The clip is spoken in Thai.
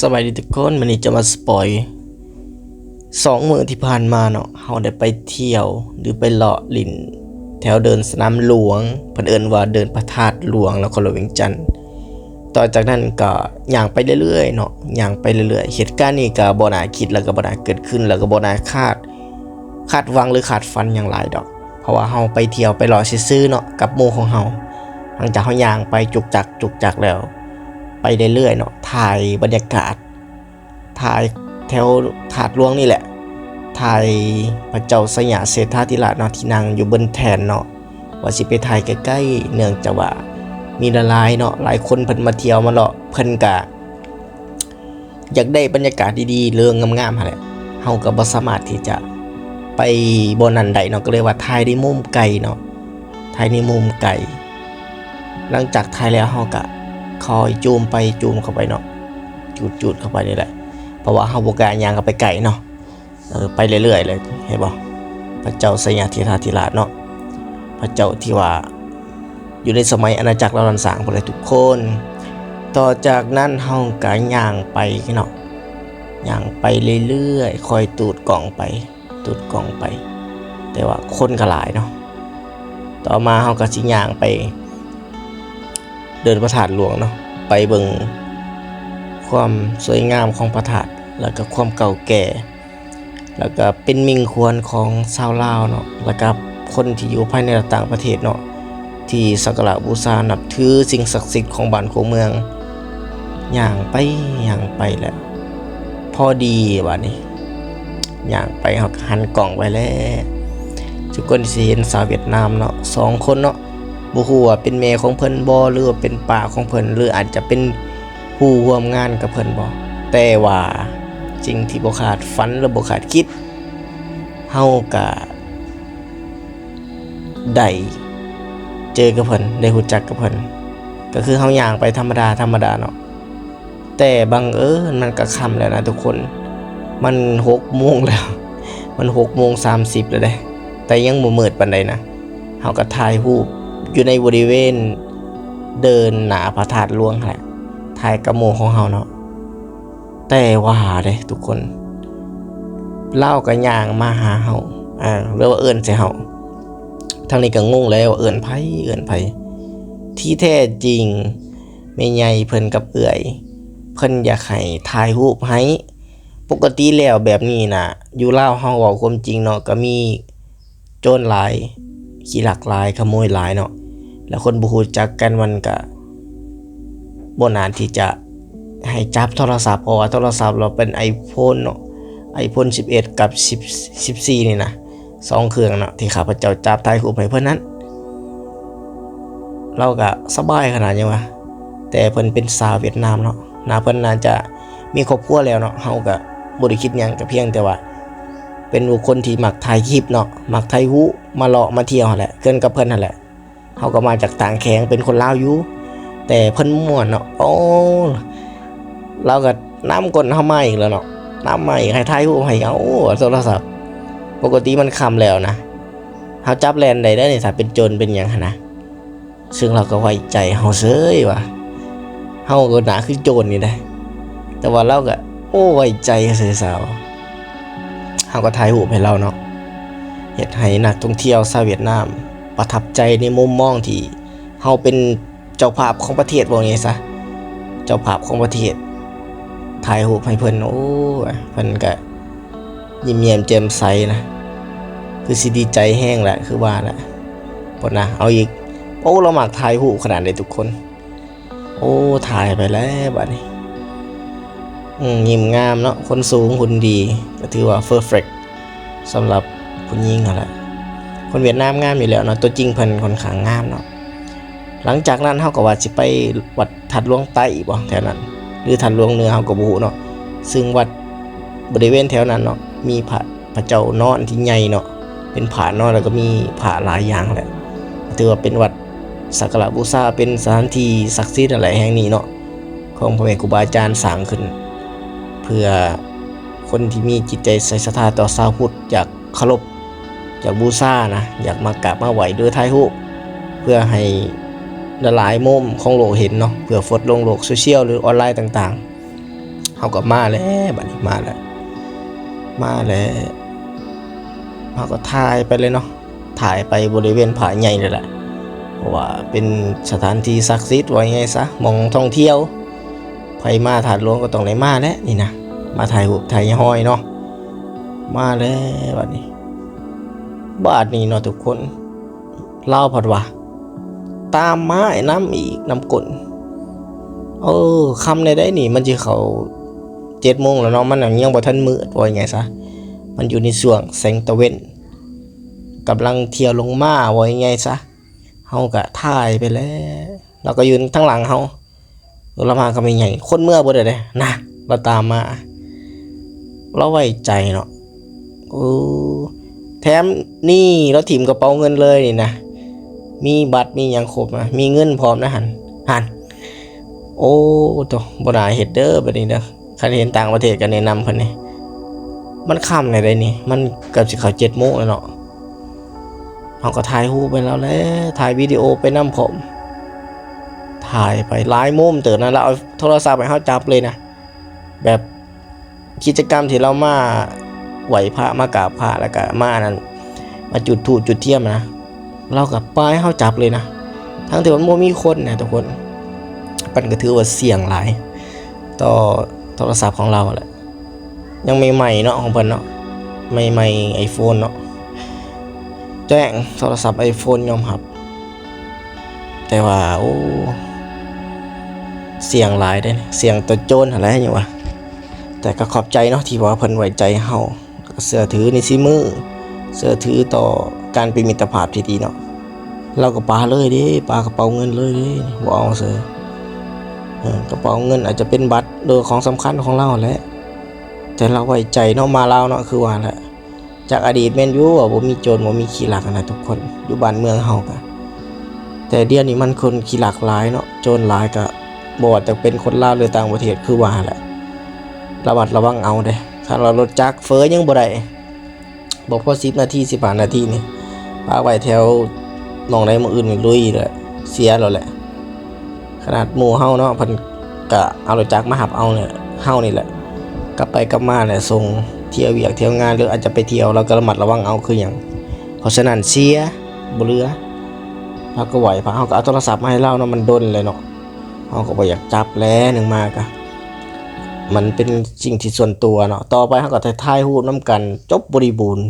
สบายดีทุกคนวันนี้จะมาสปอยสองมือที่ผ่านมาเนาะเราได้ไปเที่ยวหรือไปเลาะลินแถวเดินสนามหลวงเพิ่นเอิ้นว่าเดินพระธาตุหลวงแล้วก็หลวงเวียงจันทน์ต่อจากนั้นก็ย่างไปเรื่อยๆเนาะย่างไปเรื่อยๆเหตุการณ์นี้ก็บ่น่าคิดแล้วก็บ่น่าเกิดขึ้นแล้วก็บ่น่าคาด คาดหวังหรือคาดฝันอย่างหลายดอก เพราะว่าเฮาไปเที่ยวไปเลาะซื่อๆเนาะกับหมู่ของเฮาหลังจากเฮาย่างไปจุกจักจุกจักแล้ว ไปเรื่อยๆเนาะถ่ายบรรยากาศ ถ่ายแถวถาดหลวงนี่แหละ ถ่ายพระเจ้าสยามเศรษฐาธิราชเนาะที่นั่งอยู่บนแทนเนาะว่าสิไปถ่ายใกล้ๆเนื่องจากว่ามีละลายเนาะหลายคนเพิ่นมาเที่ยวมาเลาะเพิ่นกะอยากได้บรรยากาศดีๆเรื่องงามๆหั่นแหละเฮาก็บ่สามารถที่จะไปบนนั้นได้เนาะก็เลยว่าถ่ายในมุมไกลเนาะถ่ายในมุมไกลหลังจากถ่ายแล้วเฮาก็ คอยจูมไปจูมเข้าไปเนาะจูดๆเข้าไปนี่แหละ เพราะว่าเฮาบกล้าย่างเข้าไปไกลเนาะเออไปเรื่อยๆเลยเห็นบ่พระเจ้าสยามธิราธิราชเนาะพระเจ้าที่ว่าอยู่ในสมัยอาณาจักรเราลันสางพวกเลยทุกคน ต่อจากนั้นเฮาก็ย่างไปเนาะย่างไปเรื่อยๆคอยตูดกล่องไป ตูดกล่องไป แต่ว่าคนก็หลายเนาะต่อมาเฮาก็สิย่างไป เดินพระธาตุหลวงเนาะไปเบิ่งความสวยงามของพระธาตุแล้วก็ความเก่าแก่ แล้วก็เป็นมิ่งควรของชาวลาวเนาะแล้วก็คนที่อยู่ภายในต่างประเทศเนาะที่สักการะบูชานับถือสิ่งศักดิ์สิทธิ์ของบ้านของเมืองอย่างไปอย่างไปแหล้วพอดีบัดนี้อย่างไปเขาก็หันกล่องไปแล้วทุกคนสิเห็นสาวเวียดนามเนาะสองคนเนาะ บ่ฮู้ว่าเป็นแม่ของเพิ่นบ่หรือว่าเป็นป้าของเพิ่นหรืออาจจะเป็นผู้ร่วมงานกับเพิ่นบ่แต่ว่าจริงที่บ่ขาดฝันหรือบ่ขาดคิดเฮาก็ได้เจอกับเพิ่นได้รู้จักกับเพิ่นก็คือเฮาย่างไปธรรมดาธรรมดาเนาะแต่บังเอิญมันก็ค่ำแล้วนะทุกคน มัน6โมงแล้ว มัน6โมง30แล้วเด้แต่ยังบ่มืดปานใดนะเฮาก็ถ่ายรูป อยู่ในบริเวณเดินหน้าพระธาตุหลวงแหละถ่ายกับหมู่ของเฮาเนาะแต่ว่าเด้ทุกคน เล่ากันย่างมาหาเฮาอ่าเรียกว่าเอิ้นใส่เฮาทางนี้ก็งงแล้วเอิ้นไผเอิ้นไผที่แท้จริงแม่ใหญ่เพิ่นกับเอื่อย เพิ่นอยากให้ถ่ายรูปให้ปกติแล้วแบบนี้นะอยู่เล่าเฮาเว้าความจริงเนาะก็มีโจรหลาย ขี้หลักหลายขโมยหลายเนาะแล้วคนบ่ฮู้จักกันมันก็บ่นานที่จะให้จับโทรศัพท์เพราะว่าโทรศัพท์เราเป็น iPhone เนาะ iPhone 11 กับ10 14 นี่นะสองเครื่องเนาะที่ข้าพเจ้าจับถ่ายรูปให้เพิ่นนั้น เราก็สบายขนาดนี้วะแต่เพิ่นเป็นสาวเวียดนามเนาะนาเพิ่นน่าจะมีครอบครัวแล้วเนาะเฮาก็บ่ได้คิดหยังก็เพียงแต่ว่า เป็นบุคคลที่มักถ่ายคลิปเนาะมักถ่ายรูมาเลาะมาเที่ยวแหละเกินกับเพิ่นนั่นแหละเฮาก็มาจากต่างแขงเป็นคนลาวอยู่แต่เพิ่นม่วนเนาะโอ้เราก็น้ำกลเข้ามาอีกแล้วเนาะน้ำใหม่ให้ทายผู้ให้เอาโทรศัพท์ปกติมันคำแล้วนะเขาจับแลนได้ได้เนี่ยถ้าเป็นโจรเป็นหยังหั้นนะซึ่งเราก็ไว้ใจเฮาเซ้ยว่ะเฮาก็หนาคือโจรนี่ได้แต่ว่าเราก็โอ้ไว้ใจเสียสาว เฮาก็ถ่ายรูปให้เราเนาะเฮ็ดให้นักท่องเที่ยวชาวเวียดนาม ประทับใจในมุมมองที่เฮาเป็นเจ้าภาพของประเทศว่าไงซะเจ้าภาพของประเทศถ่ายรูปให้เพิ่นโอ้เพิ่นก็ยิ้มแย้มแจ่มใสนะคือสิดีใจแห้งแหละคือว่าแหละปนนะเอาอีกโอ้เราหมักถ่ายรูปขนาดเลยทุกคน โอ้ถ่ายไปแล้วบัดนี้ อืมยิ้มงามเนาะคนสูงคนดีก็ถือว่า perfect สำหรับผู้หญิงนั่นแหละคนเวียดนามงามอยู่แล้วเนาะตัวจริงเพิ่นค่อนข้างงามเนาะหลังจากนั้นเฮาก็ว่าสิไปวัดทัดหลวงใต้บ่แถวนั้น หรือทัดหลวงเหนือเฮาก็บ่ฮู้เนาะซึ่งวัดบริเวณแถวนั้นเนาะมีพระพระเจ้านอนที่ใหญ่เนาะเป็นผานอนแล้วก็มีผาหลายอย่างแหละถือว่าเป็นวัดสักการะบูชาเป็นสถานที่ศักดิ์สิทธิ์อะไรแห่งนี้เนาะของพระแม่ครูบาอาจารย์สร้างขึ้น เพื่อคนที่มีจิตใจใส่ศรัทธาต่อชาวพุทธอยากเคารพอยากบูชานะอยากมากราบมาไหว้ด้วยท้ายรูเพื่อให้หลายมุมของโลกเห็นเนาะเผื่อฟดลงโลกโซเชียลหรือออนไลน์ต่างๆเฮาก็มาแล้วบัดนี้มาแล้วมาแล้วเฮาก็ถ่ายไปเลยเนาะถ่ายไปบริเวณผาใหญ่เลยแหละเพราะว่าเป็นสถานที่ศักดิ์สิทธิ์ไว้ไงซะมองท่องเที่ยว ไผมาถาดหลวงก็ต้องได้มาแล้วนี่นะมาถ่ายรูปถ่ายห้อยเนาะมาแล้วบัดนี้บาทนี้เนาะทุกคนเล่าผัดว่าตามมาไอ้น้ำอีกน้ำกลนเออคำในได้นี่ มันจะเขาเจ็ดโมงแล้วเนาะมันยังยังบ่ทันมืดว่าไงซะมันอยู่ในช่วงแสงตะเวนกำลังเที่ยวลงมาว่าไงซะเฮาก็ถ่ายไปแล้วเราก็ยืนทั้งหลังเฮา เรามาก็ไม่ใหญ่คนเมื่อบ่ได้เลยนะเราตามมา เราไว้ใจเนาะโอ้แถมนี่เราถีมกระเป๋าเงินเลยนี่นะมีบัตรมีอย่างครบนะมีเงินพร้อมนะหันหันโอ้ตัวบนาเฮดเดอร์แบบนี้นะคันเห็นต่างประเทศกันแนะนำเพิ่นนี่มันค่ำในใดนี่ มันเกือบสิเขาเจ็ดโมงแล้วเนาะเราก็ถ่ายรูปไปแล้วแหละถ่ายวิดีโอไปนำผม ถ่ายไปหลายมุมเติร์นะเราเอาโทรศัพท์ไปเข้าจับเลยนะ แบบกิจกรรมที่เรามาไหวพระมากราบพระแล้วก็มานั้นมาจุดถูจุดเทียมนะ เรากับป้ายเข้าจับเลยนะ ทั้งที่มันโมมีคนนะทุกคนปันก็ถือว่าเสี่ยงหลาย ต่อโทรศัพท์ของเราแหละยังใหม่ๆเนาะของเพิ่นเนาะใหม่ๆไอโฟนเนาะแจ้งโทรศัพท์ไอโฟนยอมรับ แต่ว่า โอ้ เสี่ยงหลายได้เสี่ยงตัวโจรอะไรอย่างวะแต่ก็ขอบใจเนาะที่ว่าเพิ่นไว้ใจเฮาเสื้อถือในซีมือเสื้อถือต่อการเป็นมิตรภาพที่ดีเนาะเราก็ปาเลยดิปากระเป๋าเงินเลยดิบ่เอาเสือเอกระเป๋าเงินอาจจะเป็นบัตรหรือของสำคัญของเราแหละแต่เราไว้ใจเนาะมาเราเนาะคือว่าแหละจากอดีตแม่นอยู่ว่าบ่มีโจรบ่มีขี้หลักนะทุกคนอยู่บ้านเมืองเฮาก็แต่เดี๋ยวนี้มันคนขี้หลักหลายเนาะโจรหลายก็บ่ ว่าจะเป็นคนลาวหรือต่างประเทศคือว่าแหละระมัดระวังเอาเด้ถ้าเรารถจักเฟอยังบ่ได้บอกพอสิบนาทีสิบห้านาทีนี่พาไว้แถวหนองใดหมองอื่นลุยเลยเสียแล้วแหละ ขนาดหมูเฮาเนาะพิ่นกะเอารถจักมาหับเอาเนี่ยเฮานี่แหละกลับไปกลับมาเนี่ยส่งเที่ยวเวียกเที่ยวงานหรืออาจจะไปเที่ยวเราก็ระมัดระวังเอาคืออย่างเพราะฉะนั้นเสียบ่เหลือเราก็ไหวพะเฮาก็เอาโทรศัพท์มาให้เราเนาะมันดนเลยเนาะ เขาก็บ่อยากจับแล้วหนึงมากะมันเป็นสิ่งที่ส่วนตัวเนาะ ต่อไปเขาก็ถ่ายรูปน้ำกันจบบริบูรณ์